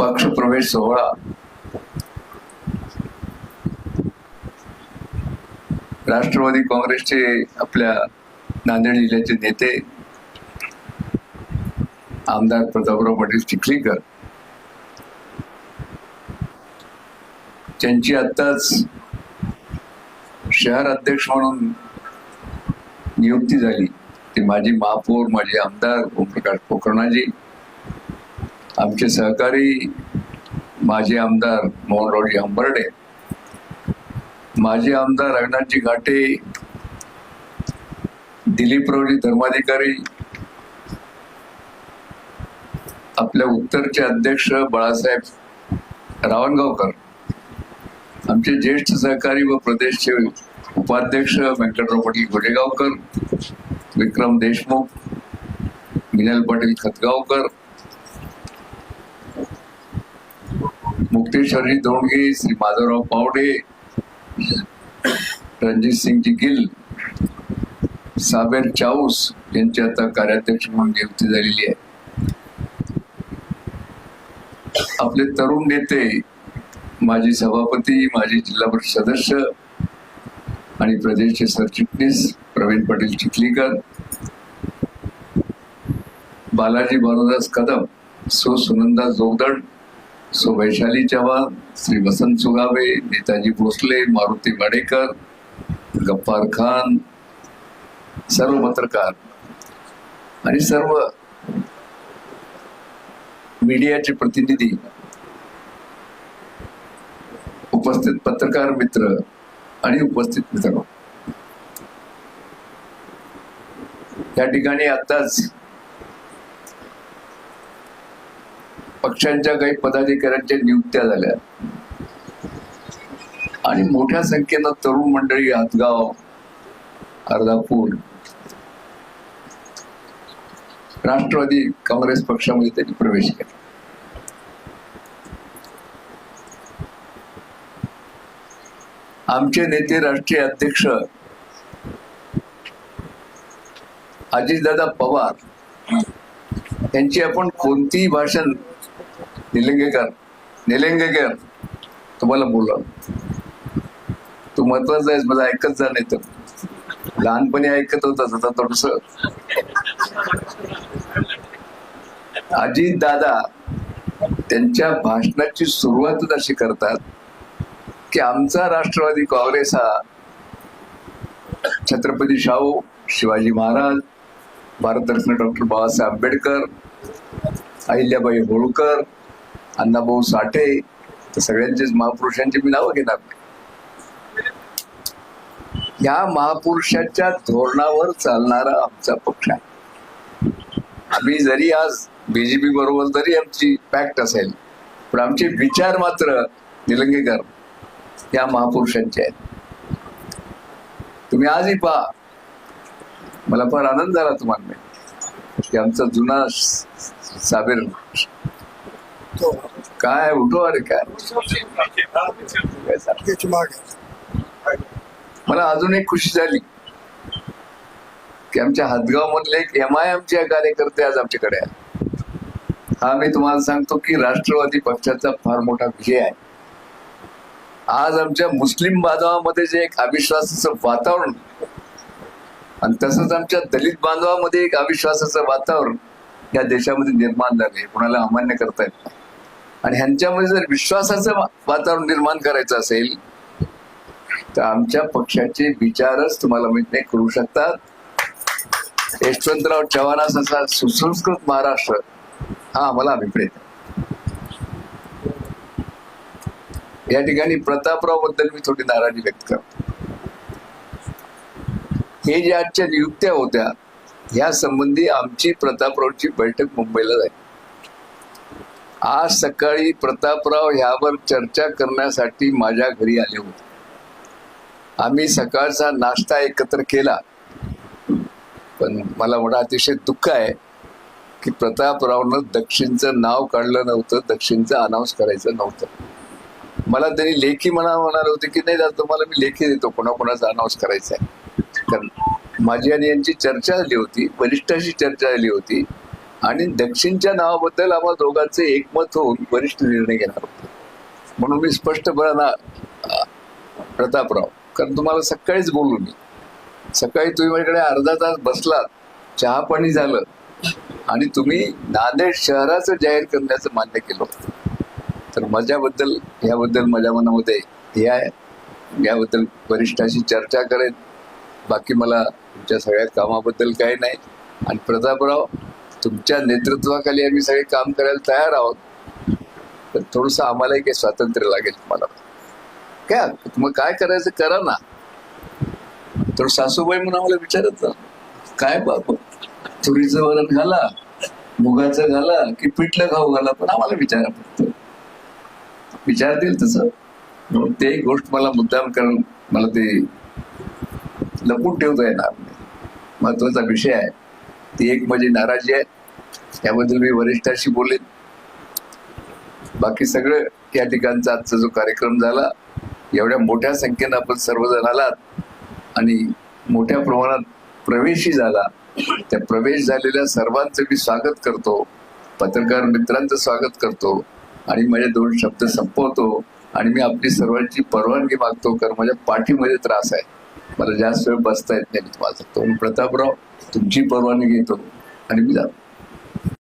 पक्षप्रवेश सोहळा. राष्ट्रवादी काँग्रेसचे आपल्या नांदेड जिल्ह्याचे नेते आमदार प्रतापराव पाटील चिखलीकर. त्यांची आत्ताच शहर अध्यक्ष म्हणून नियुक्ती झाली. ते माजी महापौर माजी आमदार ओमप्रकाश पोखरणाजी. आमचे सहकारी माजी आमदार मोहनरावजी हंबर्डे माजी आमदार रघुनाथजी घाटे दिलीपरावजी धर्माधिकारी आपल्या उत्तरचे अध्यक्ष बाळासाहेब रावणगावकर आमचे ज्येष्ठ सहकारी व प्रदेशचे उपाध्यक्ष व्यंकटराव पाटील गोडेगावकर विक्रम देशमुख मिनल पाटील खतगावकर मुक्तेश्वरजी दोंडगे श्री माधवराव पावडे रणजित सिंगजी गिल साबेर चाऊस यांची आता कार्याध्यक्ष म्हणून नियुक्ती झालेली आहे. आपले तरुण नेते माजी सभापती माजी जिल्हा परिषद सदस्य आणि प्रदेशचे सरचिटणीस प्रवीण पाटील चिखलीकर बालाजी भानुदास कदम सुनंदा जोगदड सो वैशाली चव्हाण श्री वसंत सुगावे नेताजी भोसले मारुती वाडेकर गफ्फार खान सर्व पत्रकार आणि सर्व मीडियाचे प्रतिनिधी उपस्थित पत्रकार मित्र आणि उपस्थित मित्र या ठिकाणी आताच पक्षांच्या काही पदाधिकाऱ्यांच्या नियुक्त्या झाल्या. आणि मोठ्या संख्येनं तरुण मंडळी हातगाव अर्धापूर राष्ट्रवादी काँग्रेस पक्षामध्ये त्यांनी प्रवेश केला. आमचे नेते राष्ट्रीय अध्यक्ष अजितदादा पवार त्यांची आपण कोणतीही भाषण निलंगेकर निलंगेकर तुम्हाला बोला तू महत्त्वाचा आहेस मला ऐकत जा नाही तर. लहानपणी ऐकत होतास आता थोडस. अजित दादा त्यांच्या भाषणाची सुरुवातच अशी करतात की आमचा राष्ट्रवादी काँग्रेस हा छत्रपती शाहू शिवाजी महाराज भारतरत्न डॉक्टर बाबासाहेब आंबेडकर अहिल्याबाई होळकर अण्णाभाऊ साठे तर सगळ्यांचेच महापुरुषांची मी नावं घेणार या महापुरुषाच्या धोरणावर चालणारा आमचा पक्ष आहे. आम्ही जरी आज बीजेपी बरोबर जरी आमची पॅक्ट असेल पण आमचे विचार मात्र निलंगेकर या महापुरुषांचे आहेत. तुम्ही आजही पहा मला फार आनंद झाला तुम्हाला. की आमचा जुना साबीर काय उठो अरे काय? मला अजून एक खुशी झाली. की आमच्या हातगाव मधले एक एम आय एमचे कार्यकर्ते आज आमच्याकडे आहे हा मी तुम्हाला सांगतो की राष्ट्रवादी पक्षाचा फार मोठा विजय आहे. आज आमच्या मुस्लिम बांधवामध्ये जे एक अविश्वासाचं वातावरण आणि तसंच आमच्या दलित बांधवामध्ये एक अविश्वासाचं वातावरण या देशामध्ये निर्माण झाले कोणाला अमान्य करता येत नाही. आणि ह्यांच्यामध्ये जर विश्वासाचं वातावरण निर्माण करायचं असेल तर आमच्या पक्षाचे विचारच तुम्हाला माहीत नाही करू शकतात. यशवंतराव चव्हाणासारखा सुसंस्कृत महाराष्ट्र हा आम्हाला अभिप्रेत या ठिकाणी प्रतापरावबद्दल मी थोडी नाराजी व्यक्त करतो. हे ज्या आजच्या नियुक्त्या होत्या ह्या संबंधी आमची प्रतापरावची बैठक मुंबईला झाली. आज सकाळी प्रतापराव ह्यावर चर्चा करण्यासाठी माझ्या घरी आले होते. आम्ही सकाळचा नाश्ता एकत्र केला. पण मला म्हणा अतिशय दुःख आहे की प्रतापरावनं दक्षिणचं नाव काढलं नव्हतं दक्षिणचं अनाऊन्स करायचं नव्हतं. मला त्यांनी लेखी म्हणा म्हणाले होते की नाही तुम्हाला मी लेखी देतो कोणाकोणाचा अनाऊन्स करायचा आहे कारण माझी आणि यांची चर्चा झाली होती वरिष्ठाशी चर्चा झाली होती आणि दक्षिणच्या नावाबद्दल आम्हा दोघांचे एकमत होऊन वरिष्ठ निर्णय घेणार होते. म्हणून मी स्पष्टपणे प्रतापराव कारण तुम्हाला सकाळीच बोलू मी. सकाळी तुम्ही माझ्याकडे अर्धा तास बसलात चहा पाणी झालं आणि तुम्ही नांदेड शहराचं जाहीर करण्याचं मान्य केलं होतं. तर माझ्याबद्दल ह्याबद्दल माझ्या मनामध्ये हे आहे. याबद्दल वरिष्ठाशी चर्चा करेन. बाकी मला तुमच्या सगळ्या कामाबद्दल काही नाही. आणि प्रतापराव तुमच्या नेतृत्वाखाली आम्ही सगळे काम करायला तयार आहोत. तर थोडंसं आम्हालाही काही स्वातंत्र्य लागेल तुम्हाला. काय मग काय करायचं करा ना. तर सासूबाई म्हणून आम्हाला विचारत जा. काय बाप तुरीचं वरण घाला मुगाचं घाला की पिठलं खाऊ घाला पण आम्हाला विचारा फक्त. विचारतील तसं. ते गोष्ट मला मुद्दाम करून मला ते लपून ठेवता येणार महत्त्वाचा विषय आहे. ती एक माझी नाराजी आहे. त्याबद्दल मी वरिष्ठाशी बोलेन. बाकी सगळं या ठिकाणचा आजचा जो कार्यक्रम झाला एवढ्या मोठ्या संख्येनं आपण सर्वजण आलात आणि मोठ्या प्रमाणात प्रवेशही झाला. त्या प्रवेश झालेल्या सर्वांचं मी स्वागत करतो. पत्रकार मित्रांचं स्वागत करतो आणि माझे दोन शब्द संपवतो आणि मी आपली सर्वांची परवानगी मागतो कारण माझ्या पाठीमध्ये त्रास आहे. मला जास्त वेळ बसता येत नाही तुम्हाला तो प्रतापराव तुमची परवानगी घेतो. आणि मी जातो.